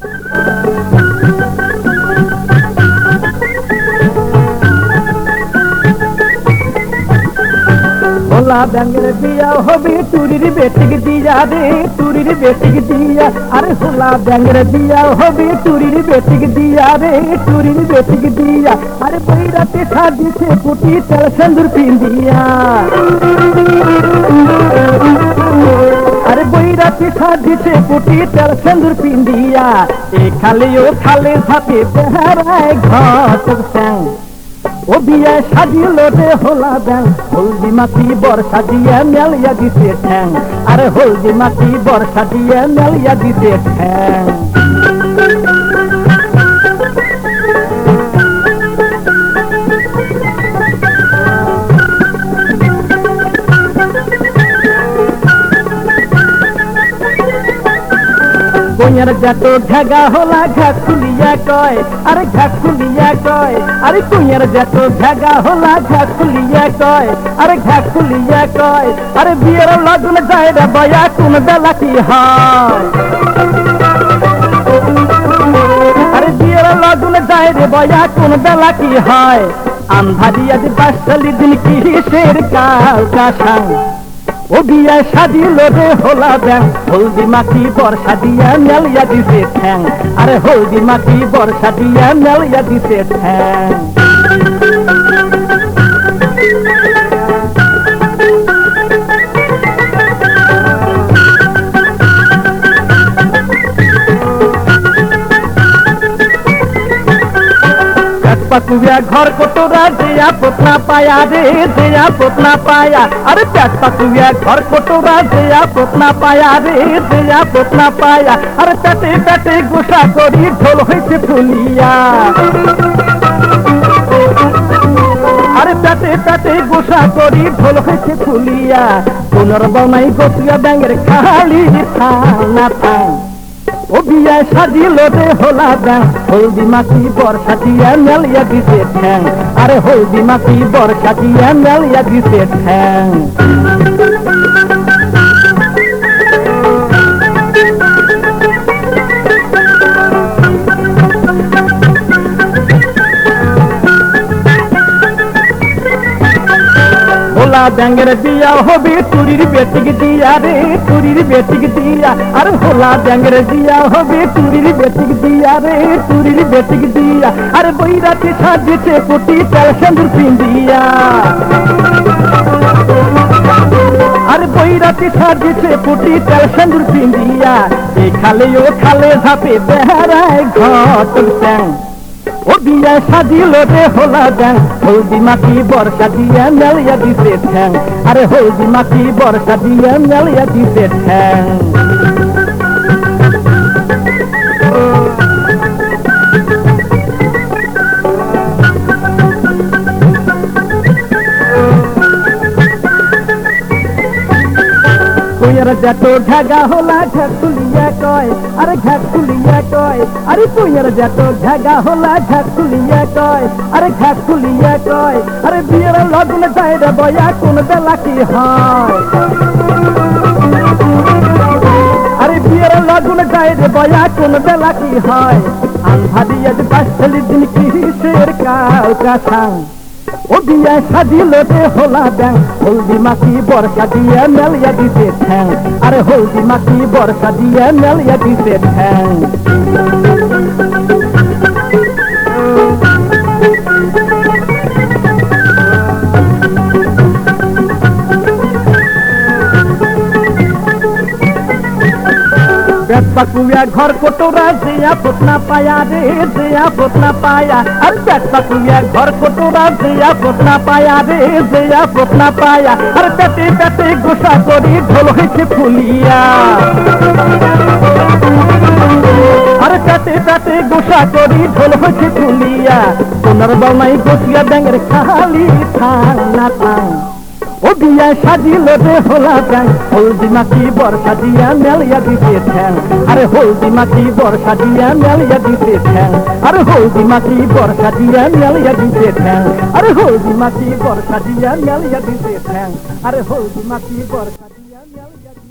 ভোলা ব্যাঙ্গের দিয়া হবে চুরির বেটিক দিয়া রে চুরির বেটিক দিয়া আরে ভোলা ব্যাঙ্গের দিয়া হবে চুরির বেটিক দিয়া রে চুরির বেটিক দিয়া আরে বৈরাতে সাজিছে পুটি তেল সেন্দুর পিন্দিয়া আরে বৈরাতে সাজিছে পুটি, তেল, সেন্দুর পিন্দিয়া এ খালি, ও খালি সাথে বেহারায় ঘট ও বিয়ে সাজিল রে হোলা ব্যাং। হলদি মাটি বর্ষা দিয়ে মেলিয়া দিতে ঠ্যাং। আরে হলদি মাটি বর্ষা দিয়ে মেলিয়া দিতে ঠ্যাং। কোয়ের যত ঝাগা হোলা ঘা খুলিয়া কয়, আরে ঘা খুলিয়া কয়, আরে কোয়ের যত ঝাগা হোলা ঘা খুলিয়া কয়, আরে ঘা খুলিয়া কয়, আরে বিয়ের লগন যায় রে বয়া কোন বেলা কি হয়? আরে বিয়ের লগন যায় রে বয়া কোন বেলা কি হয়? আন্ধারি আজ বাসলি দিন কিসের কাল কাশাং ও বিয়া সাজিল রে হোলা ব্যাং। হলদি মাটি বর্ষা দিয়া মেলিয়া দিছে ঠ্যাং। আরে হলদি মাটি বর্ষা দিয়া মেলিয়া দিছে ঠ্যাং। পাকুয়া ঘর কোটরা দেয়া পোতনা পায়া রে, দেয়া পোতনা পায়া। আরে পেট পাকুয়া ঘর কোটরা দেয়া পোতনা পায়া রে, দেয়া পোতনা পায়া। আরে পেটে পেটে গোসা করি, ঢোল হইছে ফুলিয়া। আরে পেটে পেটে গোসা করি, ঢোল হইছে ফুলিয়া। পুনর্বনাই গোসিয়া ব্যাঙের খালি থানা থাং ও বিয়া সাজিল রে হোলা ব্যাং হলদি মাখি বর্ষা দিয়া মেলিয়া দিতে ঠ্যাং। আরে হলদি মাখি বর্ষা দিয়া মেলিয়া দিতে ঠ্যাং। ব্যাঙ্গের দিয়া হবে, চুরির বেটিক দিয়া রে, চুরির বেটিক দিয়া। আরে হোলা ব্যাঙ্গের দিয়া হবে, চুরির বেটিক দিয়া রে, চুরির বেটিক দিয়া। আরে বৈরাতে সাজিছে কোটি তেল সেন্দুর পিন্দিয়া আরে বৈরাতে সাজিছে পুটি তেল সেন্দুর পিন্দিয়া এই খালে ও খালে ঝাপে বেহারায় ঘট স্যাং ও বিয়া সাজিল রে হোলা ড্যাং হলদি মাটি বর্ষা দিয়ে মেলিয়া দিতে ঠ্যাং। আরে হলদি মাটি বর্ষা দিয়ে মেলিয়া দিতে ঠ্যাং। কুয়ের যত ঝাগা হোলা ঝাকুলিয়া কয়, আরে ঝাকুলিয়া কয়, আরে কুয়ের যত ঝাগা হোলা ঝাকুলিয়া কয়, আরে ঝাকুলিয়া কয়, আরে বিয়ের লগ্ন যায় রে বয়া, কোন বেলা কি হয়? আরে বিয়ের লগ্ন যায় রে বয়া, কোন বেলা কি হয়? আন্ধারি আজ বাসলি দিন কিসের কাল কাছাং ও বিয়া সাজিল রে হোলা ব্যাং। হলদি মাখি বর্ষা দিয়ে মেলিয়া দিতে ঠ্যাং। আরে হলদি মাখি বর্ষা দিয়ে মেলিয়া দিতে ঠ্যাং। পেট পাকুয়া ঘর কোটরা দেয়া পোতনা পায়া রে দেয়া পোতনা পায়া আর পেট পাকুয়া ঘর কোটরা দেয়া পোতনা পায়া রে দেয়া পোতনা পায়া আর পেটে পেটে গোসা করি ঢোল হয়েছে ফুলিয়া আর পেটে পেটে গোসা করি ঢোল হয়েছে ফুলিয়া পুনর্বনাই গোসিয়া ব্যাঙের খালি থানা থাং ও বিয়া সাজিল রে হোলা ব্যাং। হলদি মাটি বর্ষা দিয়া মেলিয়া দিতে ঠ্যাং। আরে হলদি মাটি বর্ষা দিয়া মেলিয়া দিতে ঠ্যাং। আরে হলদি মাটি বর্ষা দিয়া মেলিয়া দিতে ঠ্যাং। আরে হলদি মাটি বর্ষা দিয়া মেলিয়া দিতে ঠ্যাং। আরে হলদি মাটি বর্ষা